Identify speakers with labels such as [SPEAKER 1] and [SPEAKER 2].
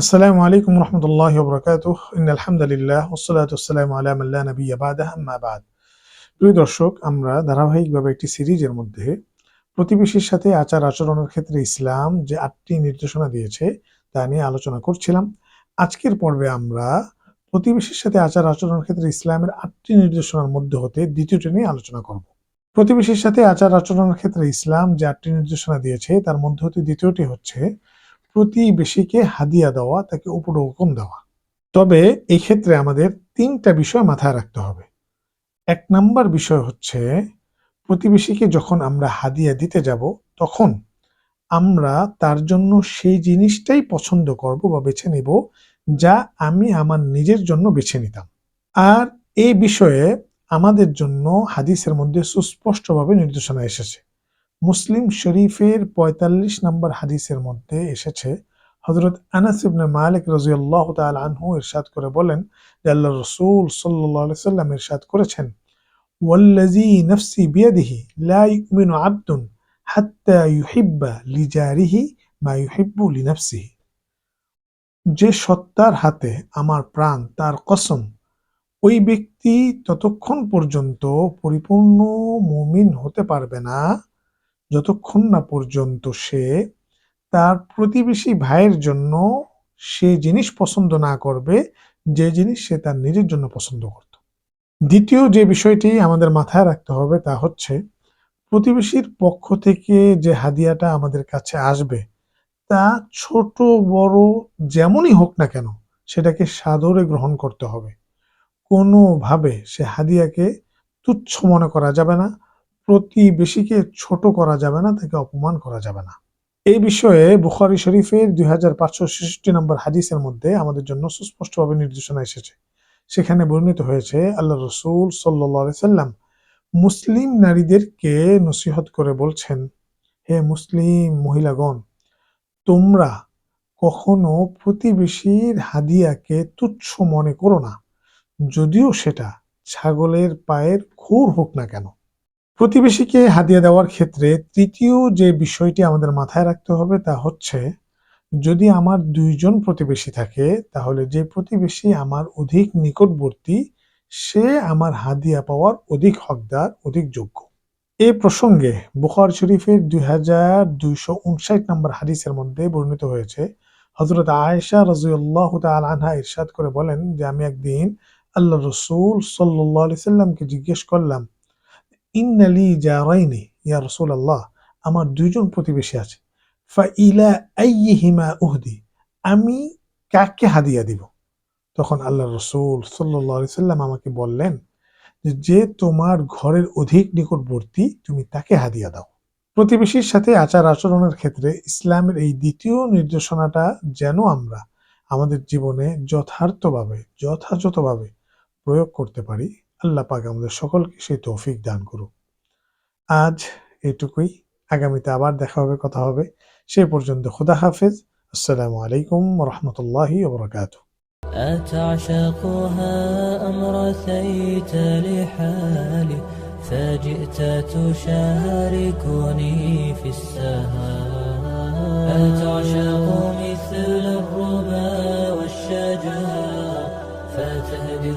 [SPEAKER 1] আসসালামু আলাইকুম রহমতুল্লাহ বরকাতুহ ইন আলহামদুলিল্লাহ ওসলাত আসসালাম আলাম আল্লাহ নবী আবাদাহ আম্মা বাদ প্রিয় দর্শক, আমরা ধারাবাহিকভাবে একটি সিরিজের মধ্যে প্রতিবেশীর সাথে আচার আচরণের ক্ষেত্রে ইসলাম যে আটটি নির্দেশনা দিয়েছে তা নিয়ে আলোচনা করছিলাম। আজকের পর্বে আমরা প্রতিবেশীর সাথে আচার আচরণের ক্ষেত্রে ইসলামের আটটি নির্দেশনার মধ্যে হতে দ্বিতীয়টি নিয়ে আলোচনা করব। প্রতিবেশীর সাথে আচার আচরণের ক্ষেত্রে ইসলাম যে আটটি নির্দেশনা দিয়েছে, তার মধ্যে হতে দ্বিতীয়টি হচ্ছে প্রতিবেশীকে হাদিয়া দেওয়া, তাকে উপঢৌকন দেওয়া। তবে এই ক্ষেত্রে আমাদের তিনটা বিষয় মাথায় রাখতে হবে। এক নাম্বার বিষয় হচ্ছে, প্রতিবেশীকে যখন আমরা হাদিয়া দিতে যাব, তখন আমরা তার জন্য সেই জিনিসটাই পছন্দ করব বা বেছে নিব, যা আমি আমার নিজের জন্য বেছে নিতাম। আর এই বিষয়ে আমাদের জন্য হাদিসের মধ্যে সুস্পষ্টভাবে নির্দেশনা এসেছে। মুসলিম শরীফের ৪৫ নম্বর হাদিসের মধ্যে এসেছে হজরত আনাস ইবনে মালিক রাজিয়াল্লাহ তাআলা আনহু ইরশাদ করে বলেন যে আল্লাহ রসুল আলাইহি সাল্লাম ইরশাদ করেছেন, ওয়াল্লাযী নাফসি বিয়াদিহি লা ইউমিনু আবদুন হাত্তা ইউহিব্বা লিজারিহি মা ইউহিব্বু লিনাফসিহি। যে সত্তার হাতে আমার প্রাণ, তার কসম, ওই ব্যক্তি ততক্ষণ পর্যন্ত পরিপূর্ণ মুমিন হতে পারবে না। যতক্ষণ না পর্যন্ত সে তার প্রতিবেশী ভাইয়ের জন্য সে জিনিস পছন্দ না করবে, যে জিনিস সে তার নিজের জন্য পছন্দ করত। দ্বিতীয় যে বিষয়টি আমাদের মাথায় রাখতে হবে তা হচ্ছে, প্রতিবেশীর পক্ষ থেকে যে হাদিয়াটা আমাদের কাছে আসবে, তা ছোট, বড়, যেমনই হোক না কেন, সেটাকে সাদরে গ্রহণ করতে হবে। কোনোভাবে সে হাদিয়াকে তুচ্ছ মনে করা যাবে না। প্রতিবেশীকে ছোট করা যাবে না, তাকে অপমান করা যাবে না। এই বিষয়ে বুখারি শরীফের দুই হাজার পাঁচশো ছেষট্টি নম্বর হাদিসের মধ্যে আমাদের জন্য সুস্পষ্টভাবে নির্দেশনা এসেছে। সেখানে বর্ণিত হয়েছে, আল্লাহ রসুল সাল্লি সাল্লাম মুসলিম নারীদেরকে নসিহত করে বলছেন, হে মুসলিম মহিলাগণ, তোমরা কখনো প্রতিবেশীর হাদিয়াকে তুচ্ছ মনে করো না। যদিও সেটা ছাগলের পায়ের খুর হোক না কেন প্রতিবেশীকে হাদিয়া দেওয়ার ক্ষেত্রে তৃতীয় যে বিষয়টি আমাদের মাথায় রাখতে হবে তা হচ্ছে, যদি আমার দুইজন প্রতিবেশী থাকে, তাহলে যে প্রতিবেশী আমার অধিক নিকটবর্তী, সে আমার হাদিয়া পাওয়ার অধিক হকদার, অধিক যোগ্য। এ প্রসঙ্গে বুখার শরীফের দুই হাজার দুইশো উনষাট নম্বর হাদিসের মধ্যে বর্ণিত হয়েছে হজরত আয়েশা রাজুল্লাহ তাল আনহা ইরশাদ করে বলেন যে, আমি একদিন আল্লাহ রসুল সাল্লাহ সাল্লামকে জিজ্ঞেস করলাম ইন্নালি জারাইনি, ইয়া রসুল আল্লাহ আমার দুইজন প্রতিবেশী আছে। ফা ইলা আইহিমা উহদি আমি কাকে হাদিয়া দিব? তখন আল্লাহ রসুল সাল্লি সাল্লাম আমাকে বললেন যে তোমার ঘরের অধিক নিকটবর্তী, তুমি তাকে হাদিয়া দাও। প্রতিবেশীর সাথে আচার আচরণের ক্ষেত্রে ইসলামের এই দ্বিতীয় নির্দেশনাটা যেন আমরা আমাদের জীবনে যথার্থভাবে, যথাযথভাবে প্রয়োগ করতে পারি আল্লাহ পাক আমাদের সকলকে সেই তৌফিক দান করুক আজ এটুকুই আগামীতে আবার দেখা হবে কথা হবে সে পর্যন্ত খুদা হাফেজ আসসালামু আলাইকুম রহমতুল্লাহি ওবরাকাত
[SPEAKER 2] أتعشقها أم رثيت لحالي فجئت تشاركني في السهام أتعشق مثل الربا والشجر فتهدي